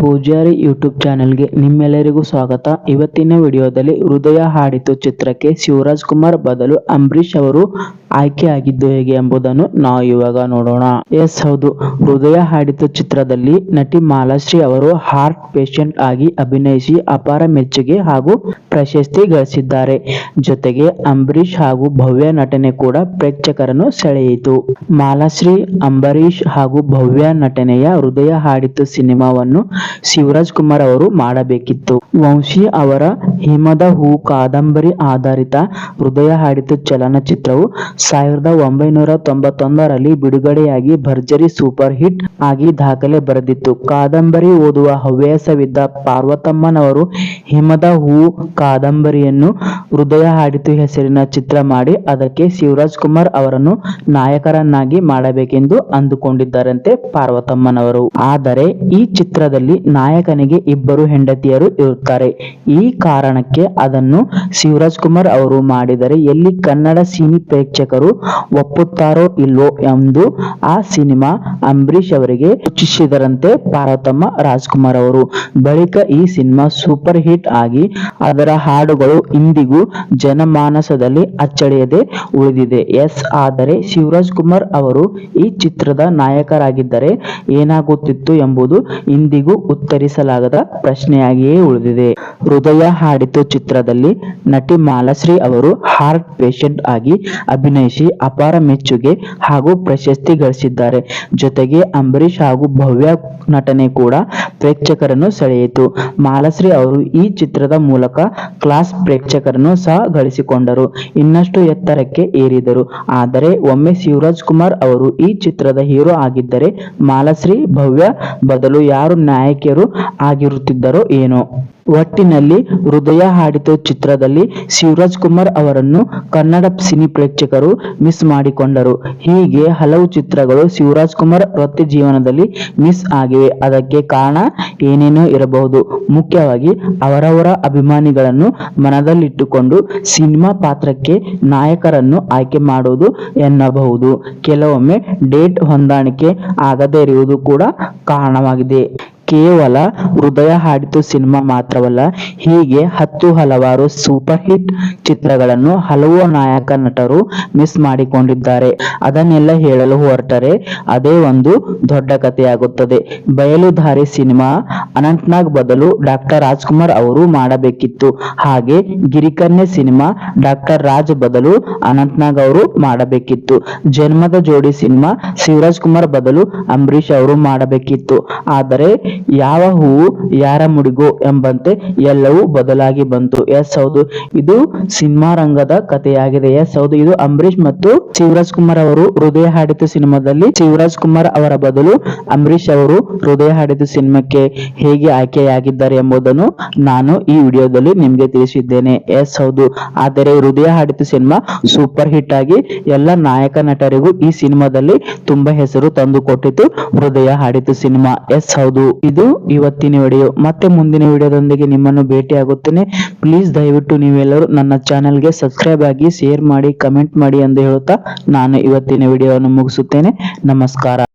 Poojary YouTube ಚಾನೆಲ್ಗೆ ನಿಮ್ಮೆಲ್ಲರಿಗೂ ಸ್ವಾಗತ. ಇವತ್ತಿನ ವಿಡಿಯೋದಲ್ಲಿ ಹೃದಯ ಹಾಡಿತು ಚಿತ್ರಕ್ಕೆ ಶಿವರಾಜ್ ಕುಮಾರ್ ಬದಲು ಅಂಬರೀಷ್ ಅವರು ಆಯ್ಕೆಯಾಗಿದ್ದು ಹೇಗೆ ಎಂಬುದನ್ನು ನಾವು ಇವಾಗ ನೋಡೋಣ. ಎಸ್, ಹೌದು. ಹೃದಯ ಹಾಡಿತು ಚಿತ್ರದಲ್ಲಿ ನಟಿ ಮಾಲಾಶ್ರೀ ಅವರು ಹಾರ್ಟ್ ಪೇಷಂಟ್ ಆಗಿ ಅಭಿನಯಿಸಿ ಅಪಾರ ಮೆಚ್ಚುಗೆ ಹಾಗೂ ಪ್ರಶಸ್ತಿ ಗಳಿಸಿದ್ದಾರೆ. ಜೊತೆಗೆ ಅಂಬರೀಷ್ ಹಾಗೂ ಭವ್ಯ ನಟನೆ ಕೂಡ ಪ್ರೇಕ್ಷಕರನ್ನು ಸೆಳೆಯಿತು. ಮಾಲಾಶ್ರೀ, ಅಂಬರೀಷ್ ಹಾಗೂ ಭವ್ಯ ನಟನೆಯ ಹೃದಯ ಹಾಡಿತು ಸಿನಿಮಾವನ್ನು ಶಿವರಾಜ್ ಕುಮಾರ್ ಅವರು ಮಾಡಬೇಕಿತ್ತು. ವಂಶಿ ಅವರ ಹಿಮದ ಹೂ ಕಾದಂಬರಿ ಆಧಾರಿತ ಹೃದಯ ಹಾಡಿತು ಚಲನಚಿತ್ರವು ಸಾವಿರದ ಒಂಬೈನೂರ ತೊಂಬತ್ತೊಂದರಲ್ಲಿ ಬಿಡುಗಡೆಯಾಗಿ ಭರ್ಜರಿ ಸೂಪರ್ ಹಿಟ್ ಆಗಿ ದಾಖಲೆ ಬರೆದಿತ್ತು. ಕಾದಂಬರಿ ಓದುವ ಹವ್ಯಾಸವಿದ್ದ ಪಾರ್ವತಮ್ಮನವರು ಹಿಮದ ಹೂ ಕಾದಂಬರಿಯನ್ನು ಹೃದಯ ಹಾಡಿತು ಹೆಸರಿನ ಚಿತ್ರ ಮಾಡಿ ಅದಕ್ಕೆ ಶಿವರಾಜ್ ಕುಮಾರ್ ಅವರನ್ನು ನಾಯಕರನ್ನಾಗಿ ಮಾಡಬೇಕೆಂದು ಅಂದುಕೊಂಡಿದ್ದಾರಂತೆ ಪಾರ್ವತಮ್ಮನವರು. ಆದರೆ ಈ ಚಿತ್ರದಲ್ಲಿ ನಾಯಕನಿಗೆ ಇಬ್ಬರು ಹೆಂಡತಿಯರು ಇರುತ್ತಾರೆ. ಈ ಕಾರಣಕ್ಕೆ ಅದನ್ನು ಶಿವರಾಜ್ ಕುಮಾರ್ ಅವರು ಮಾಡಿದರೆ ಎಲ್ಲಿ ಕನ್ನಡ ಸಿನಿ ಪ್ರೇಕ್ಷಕರು ಒಪ್ಪುತ್ತಾರೋ ಇಲ್ವೋ ಎಂದು ಆ ಸಿನಿಮಾ ಅಂಬರೀಷ್ ಅವರಿಗೆ ಸೂಚಿಸಿದರಂತೆ ಪಾರ್ವತಮ್ಮ ರಾಜ್ಕುಮಾರ್ ಅವರು. ಬಳಿಕ ಈ ಸಿನಿಮಾ ಸೂಪರ್ ಹಿಟ್ ಆಗಿ ಅದರ ಹಾಡುಗಳು ಇಂದಿಗೂ ಜನಮಾನಸದಲ್ಲಿ ಅಚ್ಚಳಿಯದೆ ಉಳಿದಿದೆ. ಎಸ್, ಆದರೆ ಶಿವರಾಜ್ ಕುಮಾರ್ ಅವರು ಈ ಚಿತ್ರದ ನಾಯಕರಾಗಿದ್ದರೆ ಏನಾಗುತ್ತಿತ್ತು ಎಂಬುದು ಇಂದಿಗೂ ಉತ್ತರಿಸಲಾಗದ ಪ್ರಶ್ನೆಯಾಗಿಯೇ ಉಳಿದಿದೆ. ಹೃದಯ ಹಾಡಿತು ಚಿತ್ರದಲ್ಲಿ ನಟಿ ಮಾಲಾಶ್ರೀ ಅವರು ಹಾರ್ಟ್ ಪೇಷಂಟ್ ಆಗಿ ಅಭಿನಯಿಸಿ ಅಪಾರ ಮೆಚ್ಚುಗೆ ಹಾಗೂ ಪ್ರಶಸ್ತಿ ಗಳಿಸಿದ್ದಾರೆ. ಜೊತೆಗೆ ಅಂಬರೀಷ್ ಹಾಗೂ ಭವ್ಯ ನಟನೆ ಕೂಡ ಪ್ರೇಕ್ಷಕರನ್ನು ಸೆಳೆಯಿತು. ಮಾಲಾಶ್ರೀ ಅವರು ಈ ಚಿತ್ರದ ಮೂಲಕ ಕ್ಲಾಸ್ ಪ್ರೇಕ್ಷಕರನ್ನು ಸಹ ಗಳಿಸಿಕೊಂಡರು. ಇನ್ನಷ್ಟು ಎತ್ತರಕ್ಕೆ ಏರಿದರು. ಆದರೆ ಒಮ್ಮೆ ಶಿವರಾಜ್ ಕುಮಾರ್ ಅವರು ಈ ಚಿತ್ರದ ಹೀರೋ ಆಗಿದ್ದರೆ ಮಾಲಾಶ್ರೀ ಭವ್ಯ ಬದಲು ಯಾರು ನಾಯಕಿಯರು ಆಗಿರುತ್ತಿದ್ದರೋ ಏನೋ. ಒಟ್ಟಿನಲ್ಲಿ ಹೃದಯ ಹಾಡಿತು ಚಿತ್ರದಲ್ಲಿ ಶಿವರಾಜ್ ಕುಮಾರ್ ಅವರನ್ನು ಕನ್ನಡ ಸಿನಿ ಪ್ರೇಕ್ಷಕರು ಮಿಸ್ ಮಾಡಿಕೊಂಡರು. ಹೀಗೆ ಹಲವು ಚಿತ್ರಗಳು ಶಿವರಾಜ್ ಕುಮಾರ್ ವೃತ್ತಿ ಜೀವನದಲ್ಲಿ ಮಿಸ್ ಆಗಿವೆ. ಅದಕ್ಕೆ ಕಾರಣ ಏನೇನೋ ಇರಬಹುದು. ಮುಖ್ಯವಾಗಿ ಅವರವರ ಅಭಿಮಾನಿಗಳನ್ನು ಮನದಲ್ಲಿಟ್ಟುಕೊಂಡು ಸಿನಿಮಾ ಪಾತ್ರಕ್ಕೆ ನಾಯಕರನ್ನು ಆಯ್ಕೆ ಮಾಡುವುದು ಎನ್ನಬಹುದು. ಕೆಲವೊಮ್ಮೆ ಡೇಟ್ ಹೊಂದಾಣಿಕೆ ಆಗದೇ ಇರುವುದು ಕೂಡ ಕಾರಣವಾಗಿದೆ. ಕೇವಲ ಹೃದಯ ಹಾಡಿತು ಸಿನಿಮಾ ಮಾತ್ರವಲ್ಲ, ಹೀಗೆ ಹತ್ತು ಹಲವಾರು ಸೂಪರ್ ಹಿಟ್ ಚಿತ್ರಗಳನ್ನು ಹಲವು ನಾಯಕ ನಟರು ಮಿಸ್ ಮಾಡಿಕೊಂಡಿದ್ದಾರೆ. ಅದನ್ನೆಲ್ಲ ಹೇಳಲು ಹೊರಟರೆ, ಅದೇ ಒಂದು ದೊಡ್ಡ ಕಥೆಯಾಗುತ್ತದೆ. ಬಯಲುಧಾರಿ ಸಿನಿಮಾ ಅನಂತ್ನಾಗ್ ಬದಲು ಡಾಕ್ಟರ್ ರಾಜ್ಕುಮಾರ್ ಅವರು ಮಾಡಬೇಕಿತ್ತು. ಹಾಗೆ ಗಿರಿಕನ್ಯ ಸಿನಿಮಾ ಡಾಕ್ಟರ್ ರಾಜ್ ಬದಲು ಅನಂತ್ನಾಗ್ ಅವರು ಮಾಡಬೇಕಿತ್ತು. ಜನ್ಮದ ಜೋಡಿ ಸಿನಿಮಾ ಶಿವರಾಜ್ ಕುಮಾರ್ ಬದಲು ಅಂಬರೀಶ್ ಅವರು ಮಾಡಬೇಕಿತ್ತು. ಆದರೆ ಯಾವ ಹೂವು ಯಾರ ಮುಡಿಗೋ ಎಂಬಂತೆ ಎಲ್ಲವೂ ಬದಲಾಗಿ ಬಂತು. ಎಸ್ ಹೌದು. ಇದು ಸಿನಿಮಾ ರಂಗದ ಕಥೆಯಾಗಿದೆ. ಎಸ್ ಹೌದು. ಇದು ಅಂಬರೀಷ್ ಮತ್ತು ಶಿವರಾಜ್ ಕುಮಾರ್ ಅವರು ಹೃದಯ ಹಾಡಿತು ಸಿನಿಮಾದಲ್ಲಿ ಶಿವರಾಜ್ ಕುಮಾರ್ ಅವರ ಬದಲು ಅಂಬರೀಷ್ ಅವರು ಹೃದಯ ಹಾಡಿತು ಸಿನಿಮಾಕ್ಕೆ ಹೇಗೆ ಆಯ್ಕೆಯಾಗಿದ್ದಾರೆ ಎಂಬುದನ್ನು ನಾನು ಈ ವಿಡಿಯೋದಲ್ಲಿ ನಿಮಗೆ ತಿಳಿಸಿದ್ದೇನೆ. ಎಸ್ ಹೌದು. ಆದರೆ ಹೃದಯ ಹಾಡಿತು ಸಿನಿಮಾ ಸೂಪರ್ ಹಿಟ್ ಆಗಿ ಎಲ್ಲ ನಾಯಕ ನಟರಿಗೂ ಈ ಸಿನಿಮಾದಲ್ಲಿ ತುಂಬಾ ಹೆಸರು ತಂದು ಕೊಟ್ಟಿತು ಹೃದಯ ಹಾಡಿತು ಸಿನಿಮಾ. ಎಸ್ ಹೌದು. ಇದು ಇವತ್ತಿನ ವಿಡಿಯೋ ಮತ್ತೆ ಮುಂದಿನ ವಿಡಿಯೋದೊಂದಿಗೆ ನಿಮ್ಮನ್ನು ಭೇಟಿಯಾಗುತ್ತೇನೆ. ಪ್ಲೀಸ್ ದಯವಿಟ್ಟು ನೀವೆಲ್ಲರೂ ನನ್ನ ಚಾನೆಲ್ಗೆ ಸಬ್ಸ್ಕ್ರೈಬ್ ಆಗಿ ಶೇರ್ ಮಾಡಿ ಕಮೆಂಟ್ ಮಾಡಿ ಎಂದು ಹೇಳುತ್ತಾ ನಾನು ಇವತ್ತಿನ ವಿಡಿಯೋವನ್ನು ಮುಗಿಸುತ್ತೇನೆ. ನಮಸ್ಕಾರ.